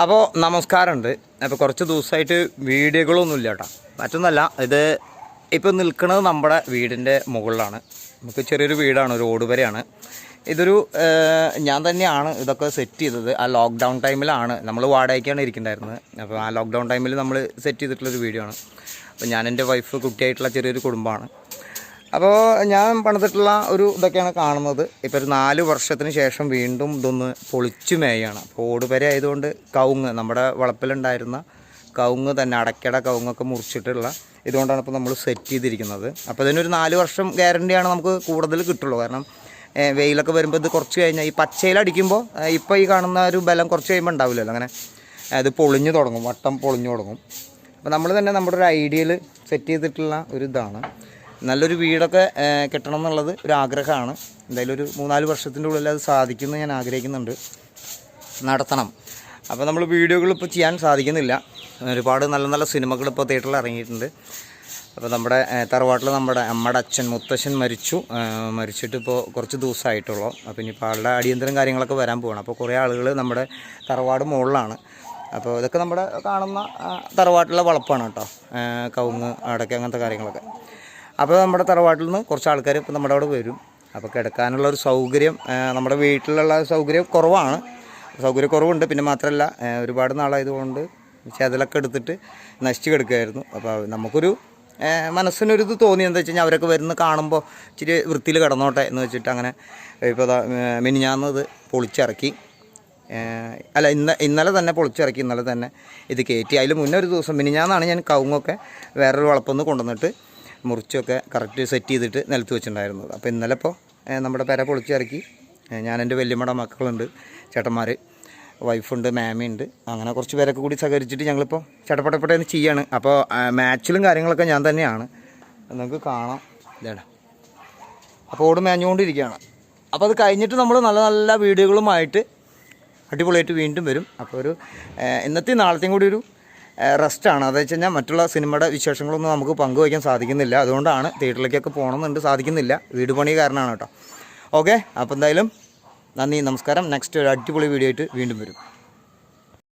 അപ്പോൾ നമസ്കാരമുണ്ട്. അപ്പോൾ കുറച്ച് ദിവസമായിട്ട് വീഡിയോകളൊന്നും ഇല്ല കേട്ടോ. മറ്റൊന്നല്ല ഇത് ഇപ്പോൾ നിൽക്കുന്നത് നമ്മുടെ വീടിന്റെ മുകളിലാണ്. നമുക്ക് ചെറിയൊരു വീടാണ് ഒരു ഓട് വരെയാണ് ഇതൊരു ഞാൻ തന്നെയാണ് ഇതൊക്കെ സെറ്റ് ചെയ്തത്. ആ ലോക്ക്ഡൗൺ ടൈമിലാണ് നമ്മൾ വാടകയ്ക്കാണ് ഇരിക്കുന്നുണ്ടായിരുന്നത് അപ്പോൾ ആ ലോക്ക്ഡൗൺ ടൈമിൽ നമ്മൾ സെറ്റ് ചെയ്തിട്ടുള്ളൊരു വീഡിയോ ആണ്. അപ്പോൾ ഞാൻ എന്റെ വൈഫ് കുട്ടിയായിട്ടുള്ള ചെറിയൊരു കുടുംബമാണ്. അപ്പോൾ ഞാൻ പണിതിട്ടുള്ള ഒരു ഇതൊക്കെയാണ് കാണുന്നത്. ഇപ്പോൾ ഒരു നാല് വർഷത്തിന് ശേഷം വീണ്ടും ഇതൊന്ന് പൊളിച്ചു മേയാണ് അപ്പോൾ ഓടുപര ആയതുകൊണ്ട് കവുങ്ങ് നമ്മുടെ വളപ്പിലുണ്ടായിരുന്ന കവുങ്ങ് തന്നെ അടയ്ക്കട കവുങ്ങൊക്കെ മുറിച്ചിട്ടുള്ള ഇതുകൊണ്ടാണ് ഇപ്പോൾ നമ്മൾ സെറ്റ് ചെയ്തിരിക്കുന്നത്. അപ്പോൾ ഇതിനൊരു നാല് വർഷം ഗ്യാരണ്ടിയാണ് നമുക്ക് കൂടുതൽ കിട്ടുള്ളൂ. കാരണം വെയിലൊക്കെ വരുമ്പോൾ ഇത് കുറച്ച് കഴിഞ്ഞാൽ ഈ പച്ചയിലടിക്കുമ്പോൾ ഇപ്പോൾ ഈ കാണുന്ന ഒരു ബലം കുറച്ച് കഴിയുമ്പോൾ ഉണ്ടാവില്ലല്ലോ. അങ്ങനെ അത് പൊളിഞ്ഞു തുടങ്ങും വട്ടം പൊളിഞ്ഞു തുടങ്ങും. അപ്പോൾ നമ്മൾ തന്നെ നമ്മുടെ ഒരു ഐഡിയയിൽ സെറ്റ് ചെയ്തിട്ടുള്ള ഒരു ഇതാണ്. നല്ലൊരു വീടൊക്കെ കിട്ടണം എന്നുള്ളത് ഒരു ആഗ്രഹമാണ് എന്തായാലും ഒരു മൂന്നാൽ വർഷത്തിന്റെ ഉള്ളിൽ അത് സാധിക്കുമെന്ന് ഞാൻ ആഗ്രഹിക്കുന്നുണ്ട്. നടത്തണം. അപ്പോൾ നമ്മൾ വീഡിയോകൾ ഇപ്പോൾ ചെയ്യാൻ സാധിക്കുന്നില്ല. ഒരുപാട് നല്ല നല്ല സിനിമകൾ ഇപ്പോൾ തിയേറ്ററിൽ ഇറങ്ങിയിട്ടുണ്ട്. അപ്പോൾ നമ്മുടെ തറവാട്ടിൽ നമ്മുടെ അമ്മയുടെ അച്ഛൻ മുത്തശ്ശൻ മരിച്ചു. മരിച്ചിട്ട് ഇപ്പോൾ കുറച്ച് ദിവസമായിട്ടുള്ളൂ. അപ്പോൾ ഇനിയിപ്പോൾ ആളുടെ അടിയന്തരം കാര്യങ്ങളൊക്കെ വരാൻ പോകണം അപ്പോൾ കുറേ ആളുകൾ നമ്മുടെ തറവാട് മുകളിലാണ്. അപ്പോൾ ഇതൊക്കെ നമ്മുടെ കാണുന്ന തറവാട്ടിലെ വളപ്പാണ് കേട്ടോ. കവുങ്ങ് അടക്ക അങ്ങനത്തെ കാര്യങ്ങളൊക്കെ. അപ്പോൾ നമ്മുടെ തറവാട്ടിൽ നിന്ന് കുറച്ച് ആൾക്കാർ ഇപ്പോൾ നമ്മുടെ അവിടെ വരും. അപ്പോൾ കിടക്കാനുള്ള ഒരു സൗകര്യം നമ്മുടെ വീട്ടിലുള്ള സൗകര്യം കുറവാണ്. സൗകര്യക്കുറവുണ്ട്. പിന്നെ മാത്രമല്ല ഒരുപാട് നാളായതുകൊണ്ട് ചെതലൊക്കെ എടുത്തിട്ട് നശിച്ച് കിടക്കുമായിരുന്നു അപ്പോൾ നമുക്കൊരു മനസ്സിനൊരിത് തോന്നി. എന്താ വെച്ച് കഴിഞ്ഞാൽ അവരൊക്കെ വരുന്ന കാണുമ്പോൾ ഇച്ചിരി വൃത്തിയിൽ കിടന്നോട്ടെ എന്ന് വെച്ചിട്ട് അങ്ങനെ ഇപ്പോൾ മിനിഞ്ഞാന്നത് പൊളിച്ചിറക്കി. അല്ല ഇന്ന ഇന്നലെ തന്നെ പൊളിച്ചിറക്കി. ഇന്നലെ തന്നെ ഇത് കയറ്റി. അതിൽ മുന്നേ ഒരു ദിവസം മിനിഞ്ഞാന്നാണ് ഞാൻ കവുങ്ങൊക്കെ വേറൊരു വളപ്പൊന്ന് കൊണ്ടുവന്നിട്ട് മുറിച്ചൊക്കെ കറക്റ്റ് സെറ്റ് ചെയ്തിട്ട് നിലത്ത് വെച്ചിട്ടുണ്ടായിരുന്നത്. അപ്പോൾ ഇന്നലെ ഇപ്പോൾ നമ്മുടെ പെര പൊളിച്ചിറക്കി ഞാൻ എന്റെ വല്യമ്മയുടെ മക്കളുണ്ട് ചേട്ടന്മാർ വൈഫുണ്ട് മാമയുണ്ട്. അങ്ങനെ കുറച്ച് പേരൊക്കെ കൂടി സഹകരിച്ചിട്ട് ഞങ്ങളിപ്പോൾ ചട്ടപ്പട്ടപ്പെട്ടേന്ന് ചെയ്യാണ്. അപ്പോൾ മാച്ചിലും കാര്യങ്ങളൊക്കെ ഞാൻ തന്നെയാണ്. നിങ്ങൾക്ക് കാണാം. ഇതേടാ. അപ്പോൾ ഓട് മേഞ്ഞുകൊണ്ടിരിക്കുകയാണ്. അപ്പോൾ അത് കഴിഞ്ഞിട്ട് നമ്മൾ നല്ല നല്ല വീഡിയോകളുമായിട്ട് അടിപൊളിയായിട്ട് വീണ്ടും വരും. അപ്പോൾ ഒരു ഇന്നത്തെ നാളത്തെയും കൂടി ഒരു റെസ്റ്റാണ്. അതെന്ന് വെച്ച് കഴിഞ്ഞാൽ മറ്റുള്ള സിനിമയുടെ വിശേഷങ്ങളൊന്നും നമുക്ക് പങ്കുവയ്ക്കാൻ സാധിക്കുന്നില്ല. അതുകൊണ്ടാണ് തിയേറ്ററിലേക്കൊക്കെ പോകണമെന്നുണ്ട് സാധിക്കുന്നില്ല. വീട് പണി കാരണമാണ് കേട്ടോ. ഓക്കെ അപ്പോൾ എന്തായാലും നന്ദി നമസ്കാരം. നെക്സ്റ്റ് ഒരു അടിപൊളി വീഡിയോ ആയിട്ട് വീണ്ടും വരും.